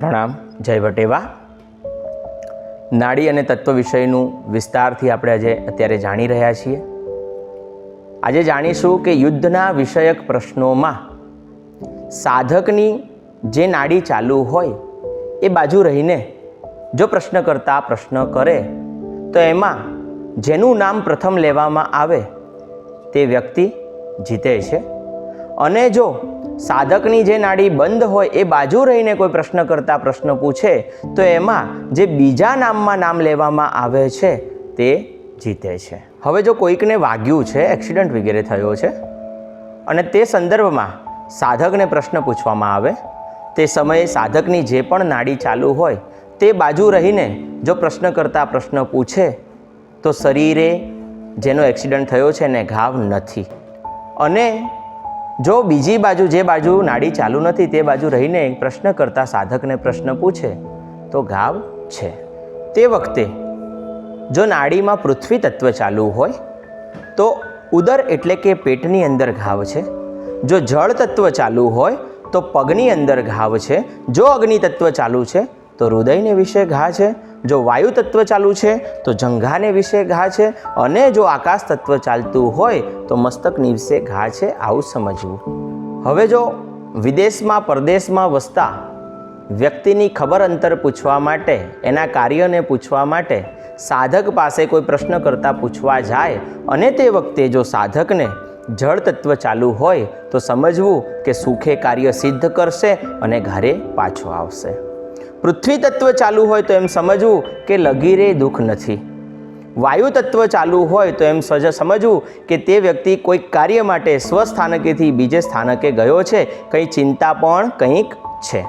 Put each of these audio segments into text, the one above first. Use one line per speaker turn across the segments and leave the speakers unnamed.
પ્રણામ, જય વટેવા. નાડી અને તત્વ વિષયનું વિસ્તારથી આપણે આજે અત્યારે જાણી રહ્યા છીએ. આજે જાણીશું કે યુદ્ધના વિષયક પ્રશ્નોમાં સાધકની જે નાડી ચાલુ હોય, એ બાજુ રહીને જો પ્રશ્ન કરતા પ્રશ્ન કરે, તો એમાં જેનું નામ પ્રથમ લેવામાં આવે, તે વ્યક્તિ જીતે છે. અને જો સાધકની જે નાડી બંધ હોય એ બાજુ રહીને કોઈ પ્રશ્ન કરતા પ્રશ્ન પૂછે, તો એમાં જે બીજા નામમાં નામ લેવામાં આવે છે, તે જીતે છે. હવે જો કોઈકને વાગ્યું છે, એક્સિડન્ટ વગેરે થયો છે, અને તે સંદર્ભમાં સાધકને પ્રશ્ન પૂછવામાં આવે, તે સમયે સાધકની જે પણ નાડી ચાલુ હોય, તે બાજુ રહીને જો પ્રશ્ન કરતા પ્રશ્ન પૂછે, તો શરીરે જેનો એક્સિડન્ટ થયો છે એને ઘાવ નથી. અને જો બીજી બાજુ જે બાજુ નાડી ચાલુ નથી તે બાજુ રહીને પ્રશ્ન કરતા સાધકને પ્રશ્ન પૂછે, તો ઘાવ છે. તે વખતે જો નાડીમાં પૃથ્વી તત્વ ચાલુ હોય, તો ઉદર એટલે કે પેટની અંદર ઘાવ છે. જો જળ તત્વ ચાલુ હોય, તો પગની અંદર ઘાવ છે. જો અગ્નિ તત્વ ચાલુ છે તો હૃદયને વિશે ઘા છે, જો વાયુ તત્વ ચાલુ છે, તો જંઘાને વિશે ઘા છે, અને જો આકાશ તત્વ ચાલતું હોય, તો મસ્તકની વિશે ઘા છે, આવું સમજવું. હવે જો વિદેશમાં, પરદેશમાં વસતા વ્યક્તિની ખબર અંતર પૂછવા માટે, એના કાર્યને પૂછવા માટે, સાધક પાસે કોઈ પ્રશ્ન કરતા પૂછવા જાય, અને તે વખતે જો સાધકને જળ તત્વ ચાલુ હોય, તો સમજવું કે સુખે કાર્ય સિદ્ધ કરશે અને ઘરે પાછો આવશે. પૃથ્વી તત્વ ચાલુ હોય તો એમ સમજવું કે લગીરે દુઃખ નથી. વાયુ તત્વ ચાલુ હોય તો એમ સજ, સમજવું કે તે વ્યક્તિ કોઈક કાર્ય માટે સ્વસ્થાનકેથી બીજે સ્થાનકે ગયો છે. કંઈ ચિંતા પણ કંઈક છે.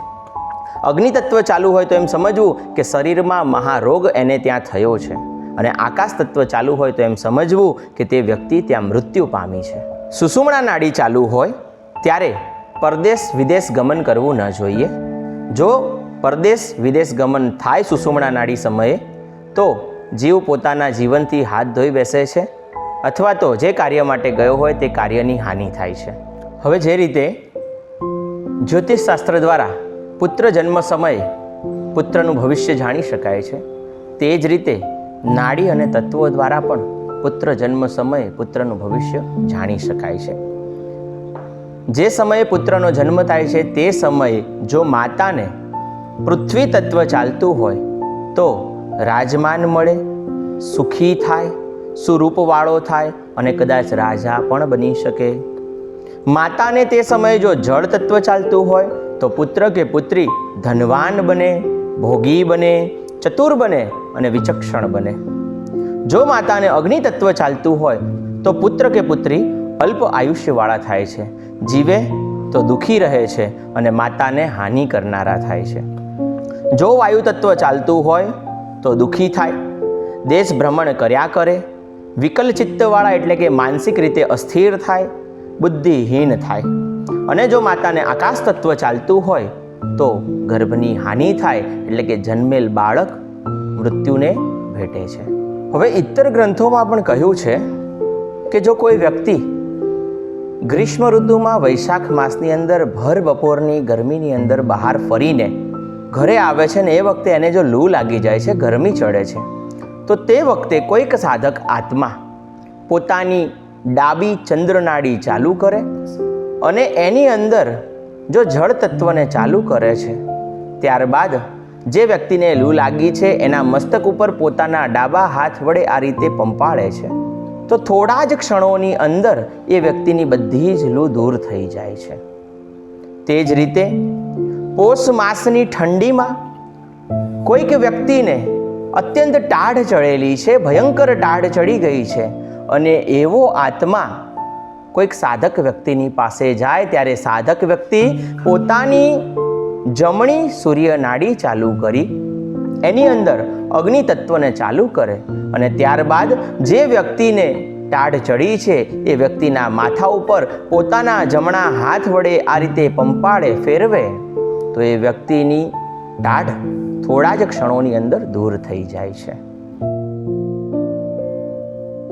અગ્નિ તત્વ ચાલુ હોય તો એમ સમજવું કે શરીરમાં મહારોગ એને ત્યાં થયો છે. અને આકાશ તત્વ ચાલુ હોય તો એમ સમજવું કે તે વ્યક્તિ ત્યાં મૃત્યુ પામી છે. સુષુમણા નાડી ચાલુ હોય ત્યારે પરદેશ વિદેશ ગમન કરવું ન જોઈએ. જો પરદેશ વિદેશ ગમન થાય સુષુમણા નાડી સમયે, તો જીવ પોતાના જીવનથી હાથ ધોઈ બેસે છે, અથવા તો જે કાર્ય માટે ગયો હોય તે કાર્યની હાનિ થાય છે. હવે જે રીતે જ્યોતિષશાસ્ત્ર દ્વારા પુત્ર જન્મ સમયે પુત્રનું ભવિષ્ય જાણી શકાય છે, તે જ રીતે નાડી અને તત્વો દ્વારા પણ પુત્ર જન્મ સમયે પુત્રનું ભવિષ્ય જાણી શકાય છે. જે સમયે પુત્રનો જન્મ થાય છે તે સમયે જો માતાને પૃથ્વી તત્વ ચાલતું હોય તો રાજમાન મળે, સુખી થાય, સુરૂપવાળો થાય અને કદાચ રાજા પણ બની શકે. માતાને તે સમયે જો જળ તત્વ ચાલતું હોય તો પુત્ર કે પુત્રી ધનવાન બને, ભોગી બને, ચતુર બને અને વિચક્ષણ બને. જો માતાને અગ્નિ તત્વ ચાલતું હોય તો પુત્ર કે પુત્રી અલ્પ આયુષ્યવાળા થાય છે, જીવે તો દુઃખી રહે છે અને માતાને હાનિ કરનારા થાય છે. જો વાયુ તત્વ ચાલતું હોય તો દુઃખી થાય. દેશ ભ્રમણ કર્યા કરે. વિકલ ચિત્તવાળા એટલે કે માનસિક રીતે અસ્થિર થાય, બુદ્ધિહીન થાય. અને જો માતાને આકાશ તત્વ ચાલતું હોય તો ગર્ભની હાનિ થાય, એટલે કે જન્મેલ બાળક મૃત્યુને ભેટે છે. હવે ઇતર ગ્રંથોમાં પણ કહ્યું છે કે જો કોઈ વ્યક્તિ ગ્રીષ્મ ઋતુમાં વૈશાખ માસની અંદર ભર બપોરની ગરમીની અંદર બહાર ફરીને ઘરે આવે છે ને એ વખતે એને જો લૂ લાગી જાય છે, ગરમી ચડે છે, તો તે વખતે કોઈક સાધક આત્મા પોતાની ડાબી ચંદ્રનાડી ચાલુ કરે અને એની અંદર જો જળ તત્વને ચાલુ કરે છે, ત્યારબાદ જે વ્યક્તિને લૂ લાગી છે, એના મસ્તક ઉપર પોતાના ડાબા હાથ વડે આ રીતે પંપાળે છે, તો થોડા જ ક્ષણોની અંદર એ વ્યક્તિની બધી જ લૂ દૂર થઈ જાય છે. તે જ રીતે પોષ માસની ઠંડીમાં કોઈક વ્યક્તિને અત્યંત ટાઢ ચડેલી છે, ભયંકર ટાઢ ચડી ગઈ છે અને એવો આત્મા કોઈક સાધક વ્યક્તિની પાસે જાય ત્યારે સાધક વ્યક્તિ પોતાની જમણી સૂર્યનાડી ચાલુ કરી એની અંદર અગ્નિ તત્વને ચાલુ કરે અને ત્યારબાદ જે વ્યક્તિને ટાઢ ચડી છે એ વ્યક્તિના માથા ઉપર પોતાના જમણા હાથ વડે આ રીતે પંપાળે, ફેરવે તો એ વ્યક્તિની દાઢ થોડા જ ક્ષણોની અંદર દૂર થઈ જાય છે.